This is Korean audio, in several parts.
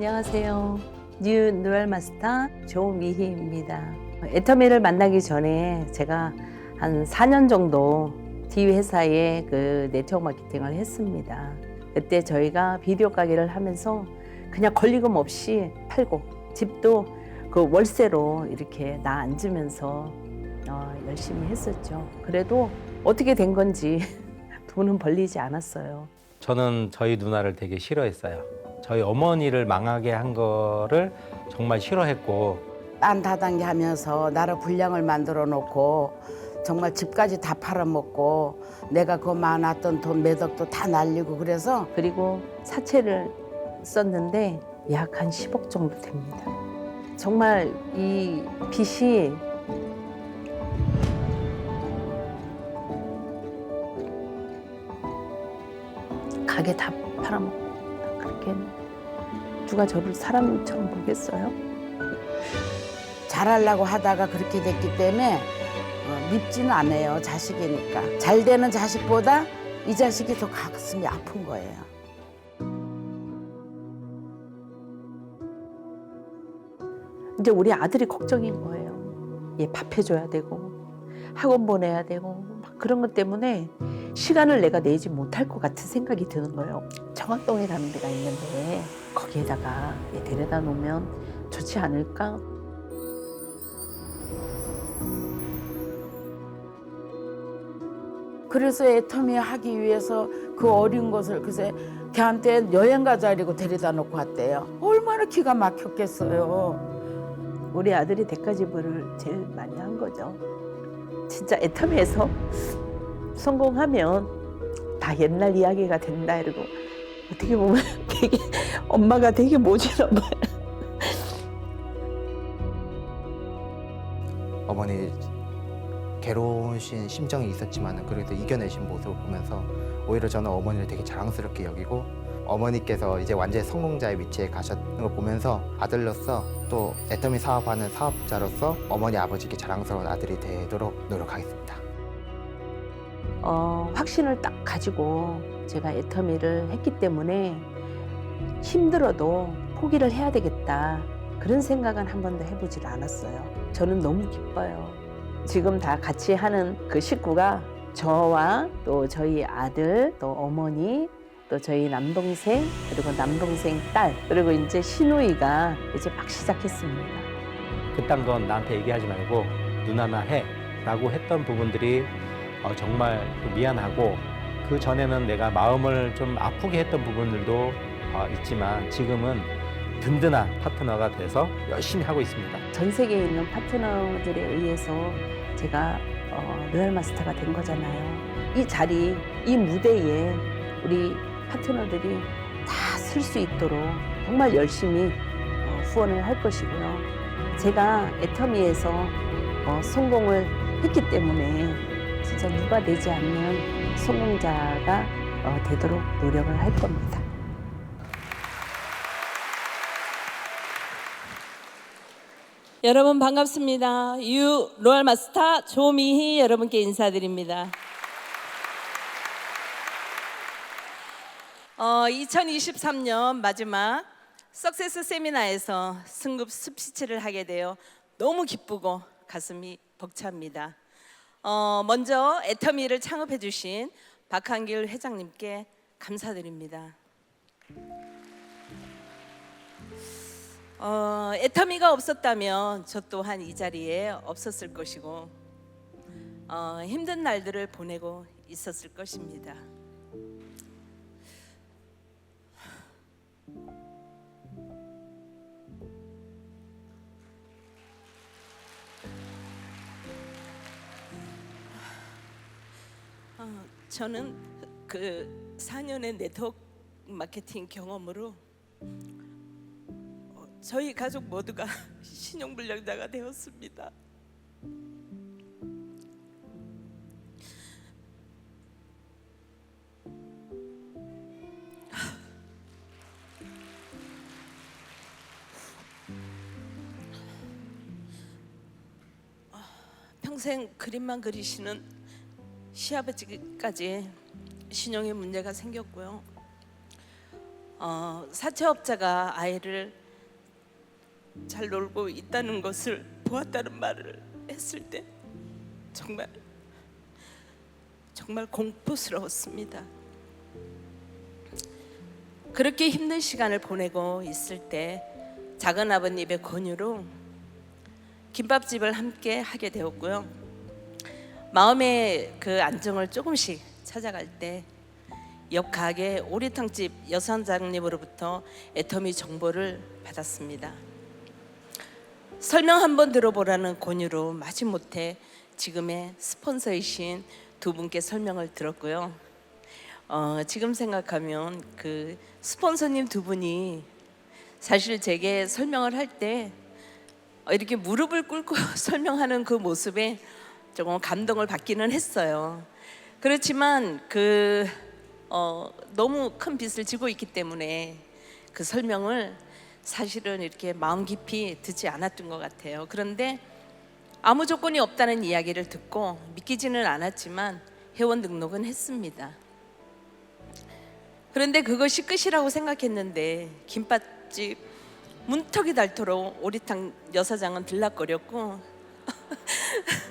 안녕하세요. 뉴 누얼 마스터 조미희입니다. 애터미를 만나기 전에 제가 한 4년 정도 D 회사에 그 네트워크 마케팅을 했습니다. 그때 저희가 비디오 가게를 하면서 그냥 권리금 없이 팔고 집도 그 월세로 이렇게 나 앉으면서 어, 열심히 했었죠. 그래도 어떻게 된 건지 돈은 벌리지 않았어요. 저는 저희 누나를 되게 싫어했어요. 저희 어머니를 망하게 한 거를 정말 싫어했고 딴 다단계 하면서 나라 분량을 만들어 놓고 정말 집까지 다 팔아먹고 내가 그 많았던 돈 매덕도 다 날리고 그래서 그리고 사채를 썼는데 약 한 10억 정도 됩니다. 정말 이 빚이 가게 다 팔아먹고 그렇게 누가 저를 사람처럼 보겠어요? 잘하려고 하다가 그렇게 됐기 때문에 어, 밉지는 않아요 자식이니까 잘 되는 자식보다 이 자식이 더 가슴이 아픈 거예요. 이제 우리 아들이 걱정인 거예요. 얘 밥 해줘야 되고 학원 보내야 되고 막 그런 것 때문에 시간을 내가 내지 못할 것 같은 생각이 드는 거예요. 청학동이라는 데가 있는데 거기에다가 얘 데려다 놓으면 좋지 않을까? 그래서 애터미 하기 위해서 그 어린 것을 글쎄 걔한테 여행 가자리고 데려다 놓고 왔대요. 얼마나 기가 막혔겠어요. 우리 아들이 대가지불을 제일 많이 한 거죠. 진짜 애터미에서 성공하면 다 옛날 이야기가 된다 이러고 어떻게 보면 되게 엄마가 되게 모질어봐요. 어머니 괴로우신 심정이 있었지만 그래도 이겨내신 모습을 보면서 오히려 저는 어머니를 되게 자랑스럽게 여기고 어머니께서 이제 완전히 성공자의 위치에 가셨는 걸 보면서 아들로서 또 애터미 사업하는 사업자로서 어머니 아버지께 자랑스러운 아들이 되도록 노력하겠습니다. 어, 확신을 딱 가지고 제가 애터미를 했기 때문에 힘들어도 포기를 해야 되겠다. 그런 생각은 한 번도 해보질 않았어요. 저는 너무 기뻐요. 지금 다 같이 하는 그 식구가 저와 또 저희 아들, 또 어머니, 또 저희 남동생, 그리고 남동생 딸, 그리고 이제 시누이가 이제 막 시작했습니다. 그딴 건 나한테 얘기하지 말고 누나나 해라고 했던 부분들이 어, 정말 또 미안하고 그 전에는 내가 마음을 좀 아프게 했던 부분들도 어, 있지만 지금은 든든한 파트너가 돼서 열심히 하고 있습니다. 전 세계에 있는 파트너들에 의해서 제가 어, 로얄 마스터가 된 거잖아요. 이 자리, 이 무대에 우리 파트너들이 다 쓸 수 있도록 정말 열심히 어, 후원을 할 것이고요. 제가 애터미에서 어, 성공을 했기 때문에 진짜 누가 되지 않는 성공자가 어, 되도록 노력을 할 겁니다. 여러분 반갑습니다. 유 로얄 마스터 조미희 여러분께 인사드립니다. 어, 2023년 마지막 석세스 세미나에서 승급 스피치를 하게 되어 너무 기쁘고 가슴이 벅찹니다. 어, 먼저 애터미를 창업해 주신 박한길 회장님께 감사드립니다. 어, 애터미가 없었다면 저 또한 이 자리에 없었을 것이고 어, 힘든 날들을 보내고 있었을 것입니다. 어, 저는 그 4년의 네트워크 마케팅 경험으로 저희 가족 모두가 신용불량자가 되었습니다. 평생 그림만 그리시는 시아버지까지 신용에 문제가 생겼고요. 어, 사채업자가 아이를 잘 놀고 있다는 것을 보았다는 말을 했을 때 정말 정말 공포스러웠습니다. 그렇게 힘든 시간을 보내고 있을 때 작은 아버님의 권유로 김밥집을 함께 하게 되었고요. 마음의 그 안정을 조금씩 찾아갈 때 옆 가게 오리탕집 여사장님으로부터 애터미 정보를 받았습니다. 설명 한번 들어보라는 권유로 마지못해 지금의 스폰서이신 두 분께 설명을 들었고요. 어, 지금 생각하면 그 스폰서님 두 분이 사실 제게 설명을 할때 어, 이렇게 무릎을 꿇고 설명하는 그 모습에 조금 감동을 받기는 했어요. 그렇지만 그 어, 너무 큰 빚을 지고 있기 때문에 그 설명을 사실은 이렇게 마음 깊이 듣지 않았던 것 같아요. 그런데 아무 조건이 없다는 이야기를 듣고 믿기지는 않았지만 회원 등록은 했습니다. 그런데 그것이 끝이라고 생각했는데 김밥집 문턱이 닳도록 오리탕 여사장은 들락거렸고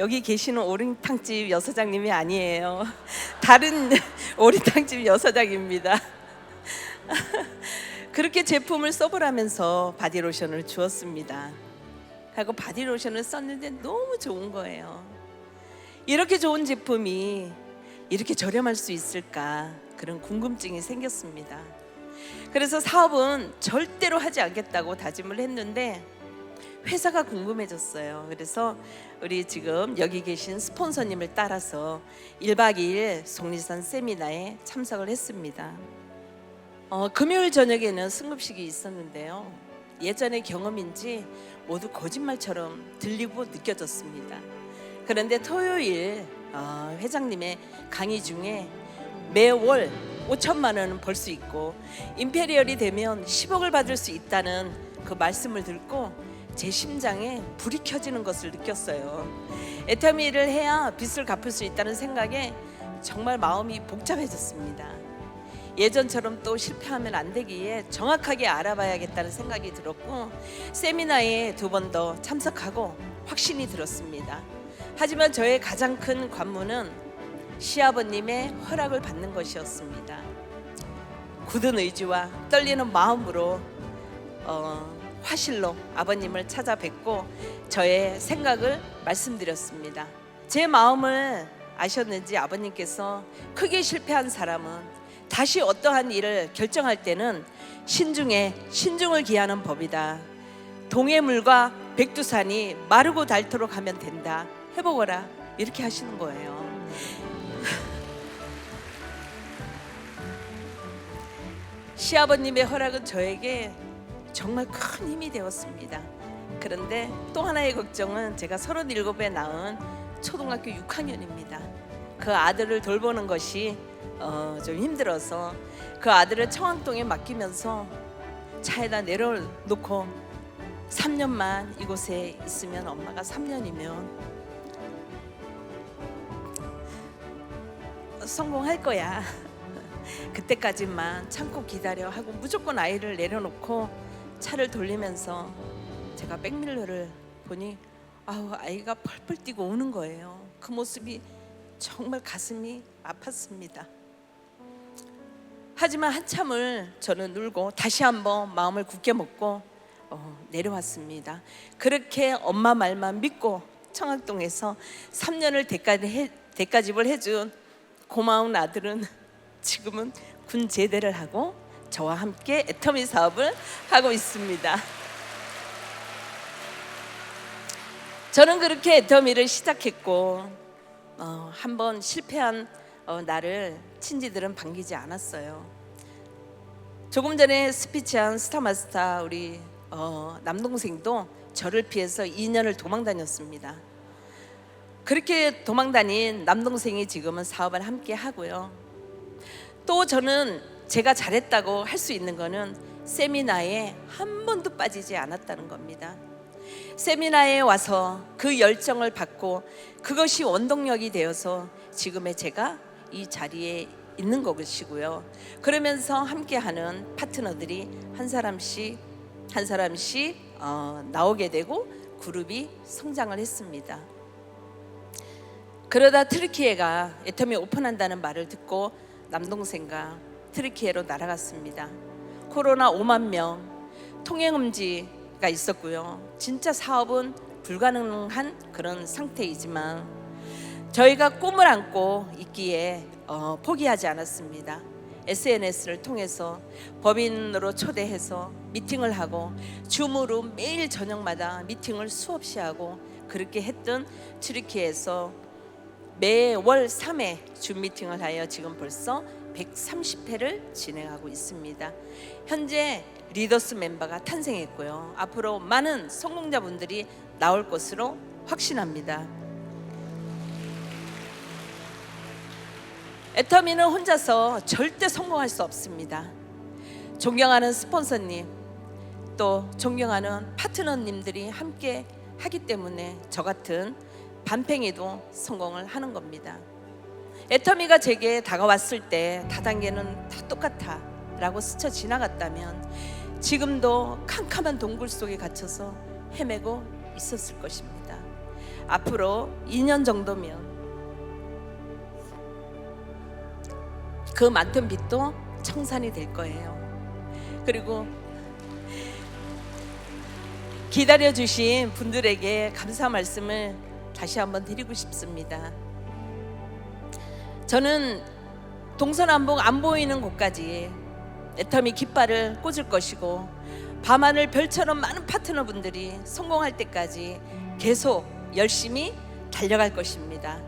여기 계시는 오리탕집 여사장님이 아니에요. 다른 오리탕집 여사장입니다. 그렇게 제품을 써보라면서 바디로션을 주었습니다. 하고 바디로션을 썼는데 너무 좋은 거예요. 이렇게 좋은 제품이 이렇게 저렴할 수 있을까 그런 궁금증이 생겼습니다. 그래서 사업은 절대로 하지 않겠다고 다짐을 했는데 회사가 궁금해졌어요. 그래서 우리 지금 여기 계신 스폰서님을 따라서 1박 2일 속리산 세미나에 참석을 했습니다. 어, 금요일 저녁에는 승급식이 있었는데요. 예전의 경험인지 모두 거짓말처럼 들리고 느껴졌습니다. 그런데 토요일 어, 회장님의 강의 중에 매월 5천만 원은 벌 수 있고 임페리얼이 되면 10억을 받을 수 있다는 그 말씀을 듣고 제 심장에 불이 켜지는 것을 느꼈어요. 애터미를 해야 빚을 갚을 수 있다는 생각에 정말 마음이 복잡해졌습니다. 예전처럼 또 실패하면 안 되기에 정확하게 알아봐야겠다는 생각이 들었고 세미나에 두 번 더 참석하고 확신이 들었습니다. 하지만 저의 가장 큰 관문은 시아버님의 허락을 받는 것이었습니다. 굳은 의지와 떨리는 마음으로 어, 화실로 아버님을 찾아뵙고 저의 생각을 말씀드렸습니다. 제 마음을 아셨는지 아버님께서 크게 실패한 사람은 다시 어떠한 일을 결정할 때는 신중에 신중을 기하는 법이다. 동해물과 백두산이 마르고 닳도록 하면 된다. 해보거라. 이렇게 하시는 거예요. 시아버님의 허락은 저에게 정말 큰 힘이 되었습니다. 그런데 또 하나의 걱정은 제가 37에 낳은 초등학교 6학년입니다. 그 아들을 돌보는 것이 어, 좀 힘들어서 그 아들을 청학동에 맡기면서 차에다 내려놓고 3년만 이곳에 있으면 엄마가 3년이면 성공할 거야. 그때까지만 참고 기다려 하고 무조건 아이를 내려놓고 차를 돌리면서 제가 백밀러를 보니 아우 아이가 펄펄 뛰고 오는 거예요. 그 모습이 정말 가슴이 아팠습니다. 하지만 한참을 저는 울고 다시 한번 마음을 굳게 먹고 어, 내려왔습니다. 그렇게 엄마 말만 믿고 청학동에서 3년을 대가, 해, 대가집을 해준 고마운 아들은 지금은 군 제대를 하고 저와 함께 애터미 사업을 하고 있습니다. 저는 그렇게 애터미를 시작했고 어, 한번 실패한 어, 나를 친지들은 반기지 않았어요. 조금 전에 스피치한 스타마스터 우리 어, 남동생도 저를 피해서 2년을 도망 다녔습니다. 그렇게 도망 다닌 남동생이 지금은 사업을 함께 하고요. 또 저는 제가 잘했다고 할 수 있는 거는 세미나에 한 번도 빠지지 않았다는 겁니다. 세미나에 와서 그 열정을 받고 그것이 원동력이 되어서 지금의 제가 이 자리에 있는 것이고요. 그러면서 함께하는 파트너들이 한 사람씩 한 사람씩 어, 나오게 되고 그룹이 성장을 했습니다. 그러다 트르키예가 애터미 오픈한다는 말을 듣고 남동생과 트르키예로 날아갔습니다. 코로나 5만 명 통행 금지가 있었고요. 진짜 사업은 불가능한 그런 상태이지만 저희가 꿈을 안고 있기에 어, 포기하지 않았습니다. SNS를 통해서 법인으로 초대해서 미팅을 하고 줌으로 매일 저녁마다 미팅을 수없이 하고 그렇게 했던 트르키에서 매월 3회 줌 미팅을 하여 지금 벌써 130회를 진행하고 있습니다. 현재 리더스 멤버가 탄생했고요. 앞으로 많은 성공자분들이 나올 것으로 확신합니다. 애터미는 혼자서 절대 성공할 수 없습니다. 존경하는 스폰서님, 또 존경하는 파트너님들이 함께 하기 때문에 저 같은 반팽이도 성공을 하는 겁니다. 애터미가 제게 다가왔을 때 다단계는 다 똑같아 라고 스쳐 지나갔다면 지금도 캄캄한 동굴 속에 갇혀서 헤매고 있었을 것입니다. 앞으로 2년 정도면 그 많던 빚도 청산이 될 거예요. 그리고 기다려 주신 분들에게 감사 말씀을 다시 한번 드리고 싶습니다. 저는 동서남북 안 보이는 곳까지 애터미 깃발을 꽂을 것이고 밤하늘 별처럼 많은 파트너분들이 성공할 때까지 계속 열심히 달려갈 것입니다.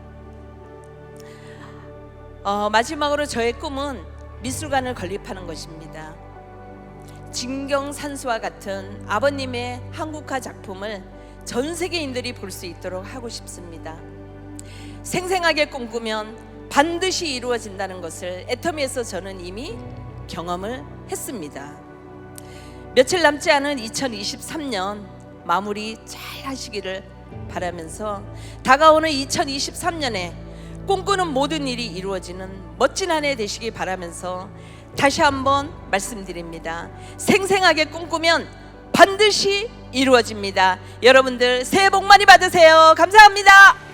어, 마지막으로 저의 꿈은 미술관을 건립하는 것입니다. 진경산수와 같은 아버님의 한국화 작품을 전 세계인들이 볼 수 있도록 하고 싶습니다. 생생하게 꿈꾸면 반드시 이루어진다는 것을 애터미에서 저는 이미 경험을 했습니다. 며칠 남지 않은 2023년 마무리 잘 하시기를 바라면서 다가오는 2023년에 꿈꾸는 모든 일이 이루어지는 멋진 한 해 되시기 바라면서 다시 한번 말씀드립니다. 생생하게 꿈꾸면 반드시 이루어집니다. 여러분들 새해 복 많이 받으세요. 감사합니다.